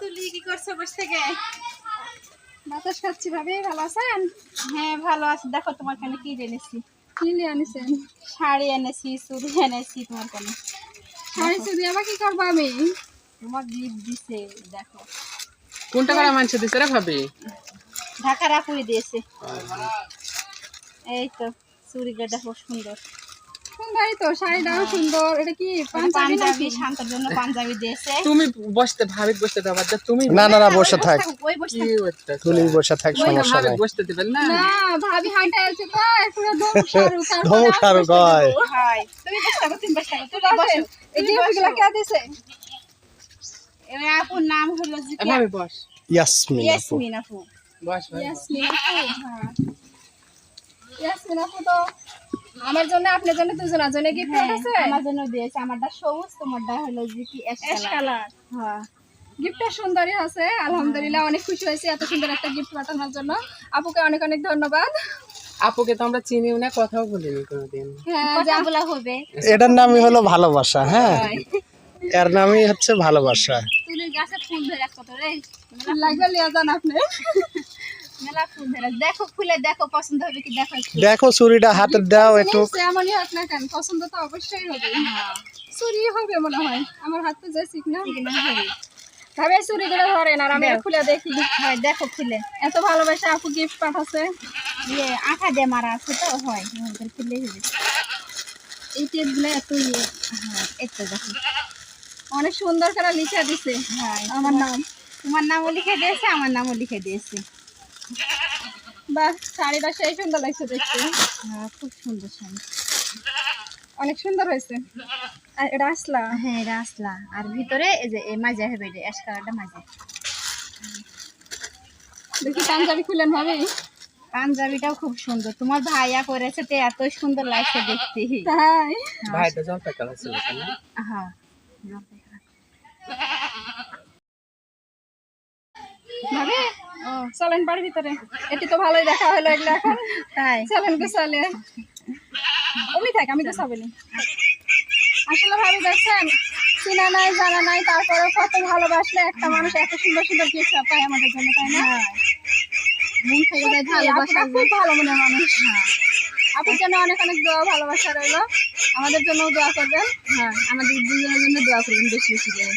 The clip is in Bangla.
তুলি কি করছ বসে থেকে। বাতাস খাচ্ছি ভাবি ভালো আছেন? হ্যাঁ ভালো আছে। দেখো তোমার কেন কি এনেছি? কি নিয়ে আনিছেন শাড়ি এনেছি চুড়ি এনেছি তোমার কেন। শাড়ি চুড়ি আবার কি করব আমি? তোমার গিফট দিছে দেখো। কোনটা করে মাংস দিছে রে ভাবি? ঢাকা রাখুই দিয়েছে। এই তো চুড়িটা দেখো সুন্দর। সুন্দরই তো শাড়িটাও সুন্দর। এটা কি পাঞ্জাবি নাকি? শান্তর জন্য পাঞ্জাবি দিয়েছে তুমি বসতে ভাবি বসতে দাও বাদ তুমি না না না বসে থাক ওই বসে কি হচ্ছে বসে থাক সমস্যা নাই। বসতে দিবেন না? না ভাবি হাঁটা আছে তো একটু ধমক সারুক ধমক সারুক হয় হয় তুমি বসে থাকো তুমি বসে থাকো তুমি বসো এই গিফটগুলো কে দিছে? এই আপুর নাম হলো যে এ বস। ইয়াসমিন ইয়াসমিন আপু। বস বস। ইয়াসমিন আপু হ্যাঁ। ইয়াসমিন আপু তো আমার জন্য আপনার জন্য দুজনের জন্য গিফট হ্যাঁ, আছে? আমার জন্য দিয়েছে। আমারটা সবুজ তোমারটা হলো যে কি অ্যাশ কালার। হ্যাঁ। গিফটটা সুন্দরই আছে আলহামদুলিল্লাহ অনেক খুশি হয়েছি এত সুন্দর একটা গিফট পাঠানোর জন্য। আপুকে অনেক অনেক ধন্যবাদ। আপুকে তো আমরা চিনিও না কথাও বলিনি কোনোদিন। হ্যাঁ হবে। এটার নামই হলো ভালোবাসা হ্যাঁ? এর নামই হচ্ছে ভালোবাসা। তুলির গাছে ফুল ধরে কত রে। লাগবে লিয়া যান আপনি। মেলা ফুল ধরে দেখো ফুলে দেখো পছন্দ হবে কি দেখো দেখো চুরিটা হাতে দাও একটু। যেমনই হোক না কেন পছন্দ তো অবশ্যই হবে। চুরি হবে মনে হয়। আমার হাতে যে হবে। ভাবে চুরি করে ধরেন আর আমি খুলে দেখি। হয় দেখো ফুলে। এত ভালোবাসা আপু গিফট পাঠাচ্ছে ইয়ে আঠা দিয়ে মারা আছে তো হয় হবে এই টেপগুলো এত ইয়ে হ্যাঁ এই দেখো। অনেক সুন্দর করে লিখে দিছে। হ্যাঁ আমার নাম। তোমার নামও লিখে দিয়েছে আমার নামও লিখে দিয়েছে। বাহ শাড়িটা সেই সুন্দর লাগছে দেখতে। হ্যাঁ খুব সুন্দর শাড়ি। অনেক সুন্দর হয়েছে। আর এটা আসলা? হ্যাঁ এটা আসলা। আর ভিতরে এই যে এই হবে এটা অ্যাশ কালারটা মাজা দেখি পাঞ্জাবি খুলেন ভাবি। পাঞ্জাবিটাও খুব সুন্দর। তোমার ভাইয়া করেছে তো এত সুন্দর লাগছে দেখতে। তাই? ভাই জলপাই কালার ছিল হ্যাঁ চলেন বাড়ির ভিতরে। এটি তো ভালোই দেখা হলো এগুলো এখন। তাই। চলেন গোসালে অমনি থাক আমি গোসাবেনি আসলে ভাবি দেখছেন? চিনা নাই জানা নাই তারপরে কত ভালোবাসলে একটা মানুষ এত সুন্দর সুন্দর গিফট পায় আমাদের জন্য তাই না? মন থেকে যায় ভালোবাসা খুব ভালো মনের মানুষ। আপুর জন্য অনেক অনেক দোয়া ভালোবাসা রইল। আমাদের জন্য দোয়া করবেন। হ্যাঁ আমাদের দুজনের জন্য দোয়া করবেন বেশি বেশি করে।